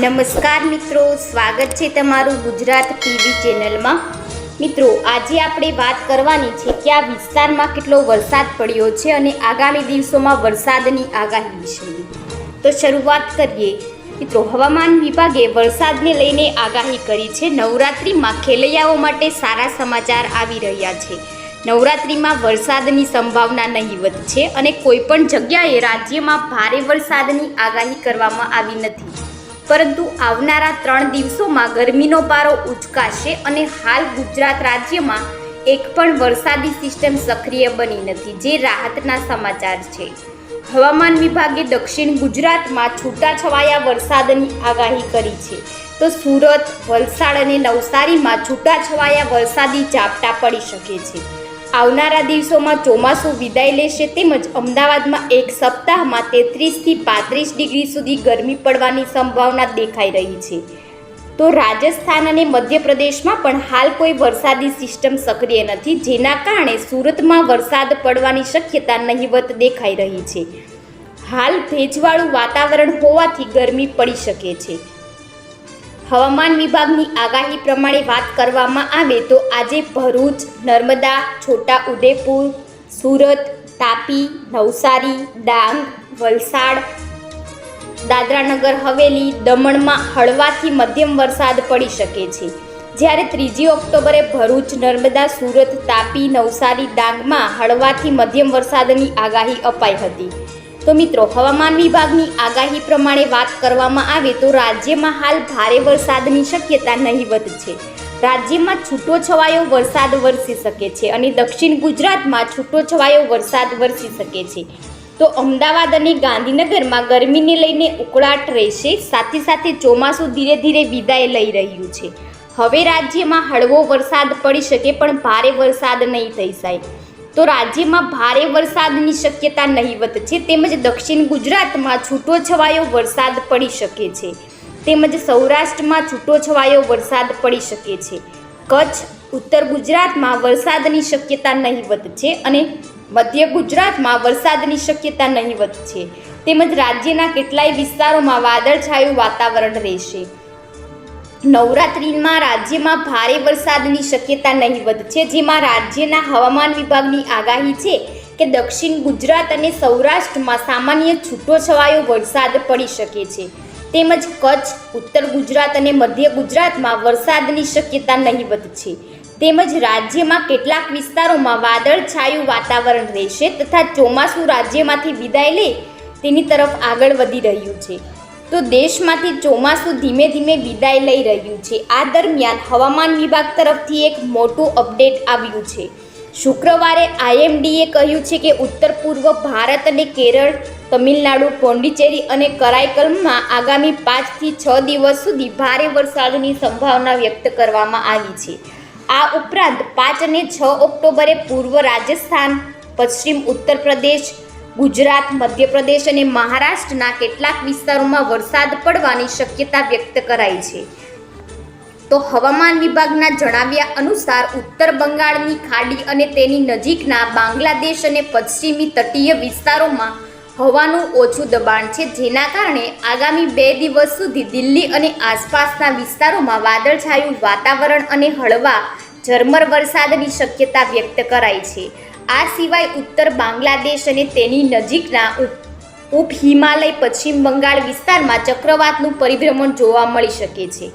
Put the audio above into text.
નમસ્કાર મિત્રો, સ્વાગત છે તમારું ગુજરાત ટીવી ચેનલમાં. મિત્રો, આજે આપણે વાત કરવાની છે કે આ વિસ્તારમાં કેટલો વરસાદ પડ્યો છે અને આગામી દિવસોમાં વરસાદની આગાહી વિશેની તો શરૂઆત કરીએ. મિત્રો, હવામાન વિભાગે વરસાદને લઈને આગાહી કરી છે. નવરાત્રિમાં ખેલૈયાઓ માટે સારા સમાચાર આવી રહ્યા છે. નવરાત્રિમાં વરસાદની સંભાવના નહીવત છે અને કોઈપણ જગ્યાએ રાજ્યમાં ભારે વરસાદની આગાહી કરવામાં આવી નથી. પરંતુ આવનારા ત્રણ દિવસોમાં ગરમીનો પારો ઉચકાશે અને હાલ ગુજરાત રાજ્યમાં એક પણ વરસાદી સિસ્ટમ સક્રિય બની નથી, જે રાહતના સમાચાર છે. હવામાન વિભાગે દક્ષિણ ગુજરાતમાં છૂટાછવાયા વરસાદની આગાહી કરી છે. તો સુરત, વલસાડ અને નવસારીમાં છૂટાછવાયા વરસાદી ઝાપટા પડી શકે છે. આવનારા દિવસોમાં ચોમાસું વિદાય લેશે તેમજ અમદાવાદમાં એક સપ્તાહમાં તેત્રીસથી પાંત્રીસ ડિગ્રી સુધી ગરમી પડવાની સંભાવના દેખાઈ રહી છે. તો રાજસ્થાન અને મધ્યપ્રદેશમાં પણ હાલ કોઈ વરસાદી સિસ્ટમ સક્રિય નથી, જેના કારણે સુરતમાં વરસાદ પડવાની શક્યતા નહીવત દેખાઈ રહી છે. હાલ ભેજવાળું વાતાવરણ હોવાથી ગરમી પડી શકે છે. હવામાન વિભાગની આગાહી પ્રમાણે વાત કરવામાં આવે તો આજે ભરૂચ, નર્મદા, છોટા ઉદેપુર, સુરત, તાપી, નવસારી, ડાંગ, વલસાડ, દાદરાનગર, હવેલી, દમણમાં હળવાથી મધ્યમ વરસાદ પડી શકે છે. જ્યારે ત્રીજી ઓક્ટોબરે ભરૂચ, નર્મદા, સુરત, તાપી, નવસારી, ડાંગમાં હળવાથી મધ્યમ વરસાદની આગાહી અપાઈ હતી. તો મિત્રો, હવામાન વિભાગની આગાહી પ્રમાણે વાત કરવામાં આવે તો રાજ્યમાં હાલ ભારે વરસાદની શક્યતા નહીવત છે. રાજ્યમાં છૂટો છવાયો વરસાદ વરસી શકે છે અને દક્ષિણ ગુજરાતમાં છૂટો છવાયો વરસાદ વરસી શકે છે. તો અમદાવાદ અને ગાંધીનગરમાં ગરમીને લઈને ઉકળાટ રહેશે, સાથે સાથે ચોમાસું ધીરે ધીરે વિદાય લઈ રહ્યું છે. હવે રાજ્યમાં હળવો વરસાદ પડી શકે, પણ ભારે વરસાદ નહીં થઈ જાય. તો રાજ્યમાં ભારે વરસાદની શક્યતા નહીવત છે, તેમજ દક્ષિણ ગુજરાતમાં છૂટો છવાયો વરસાદ પડી શકે છે, તેમજ સૌરાષ્ટ્રમાં છૂટો છવાયો વરસાદ પડી શકે છે. કચ્છ, ઉત્તર ગુજરાતમાં વરસાદની શક્યતા નહીવત છે અને મધ્ય ગુજરાતમાં વરસાદની શક્યતા નહીવત છે. તેમજ રાજ્યના કેટલાય વિસ્તારોમાં વાદળછાયું વાતાવરણ રહેશે. નવરાત્રિમાં રાજ્યમાં ભારે વરસાદની શક્યતા નહીવત છે, જેમાં રાજ્યના હવામાન વિભાગની આગાહી છે કે દક્ષિણ ગુજરાત અને સૌરાષ્ટ્રમાં સામાન્ય છૂટો છવાયો વરસાદ પડી શકે છે. તેમજ કચ્છ, ઉત્તર ગુજરાત અને મધ્ય ગુજરાતમાં વરસાદની શક્યતા નહીવત છે. તેમજ રાજ્યમાં કેટલાક વિસ્તારોમાં વાદળછાયું વાતાવરણ રહેશે તથા ચોમાસું રાજ્યમાંથી વિદાય લે તેની તરફ આગળ વધી રહ્યું છે. તો દેશમાંથી ચોમાસું ધીમે ધીમે વિદાય લઈ રહ્યું છે. આ દરમિયાન હવામાન વિભાગ તરફથી એક મોટું અપડેટ આવ્યું છે. શુક્રવારે આઈએમડીએ કહ્યું છે કે ઉત્તર પૂર્વ ભારત અને કેરળ, તમિલનાડુ, પોંડિચેરી અને કરાઈકલમાં આગામી પાંચથી છ દિવસ સુધી ભારે વરસાદની સંભાવના વ્યક્ત કરવામાં આવી છે. આ ઉપરાંત પાંચ અને છ ઓક્ટોબરે પૂર્વ રાજસ્થાન, પશ્ચિમ ઉત્તર પ્રદેશ ગુજરાત, મધ્યપ્રદેશ અને મહારાષ્ટ્રના કેટલાક વિસ્તારોમાં વરસાદ પડવાની શક્યતા વ્યક્ત કરાઈ છે. તો હવામાન વિભાગના જણાવ્યા અનુસાર ઉત્તર બંગાળની ખાડી અને તેની નજીકના બાંગ્લાદેશ અને પશ્ચિમી તટીય વિસ્તારોમાં હવાનું ઓછું દબાણ છે, જેના કારણે આગામી બે દિવસ સુધી દિલ્હી અને આસપાસના વિસ્તારોમાં વાદળછાયું વાતાવરણ અને હળવા ઝરમર વરસાદની શક્યતા વ્યક્ત કરાઈ છે. આ સિવાય ઉત્તર બાંગ્લાદેશ અને તેની નજીકના ઉપ હિમાલય પશ્ચિમ બંગાળ વિસ્તારમાં ચક્રવાતનું પરિભ્રમણ જોવા મળી શકે છે.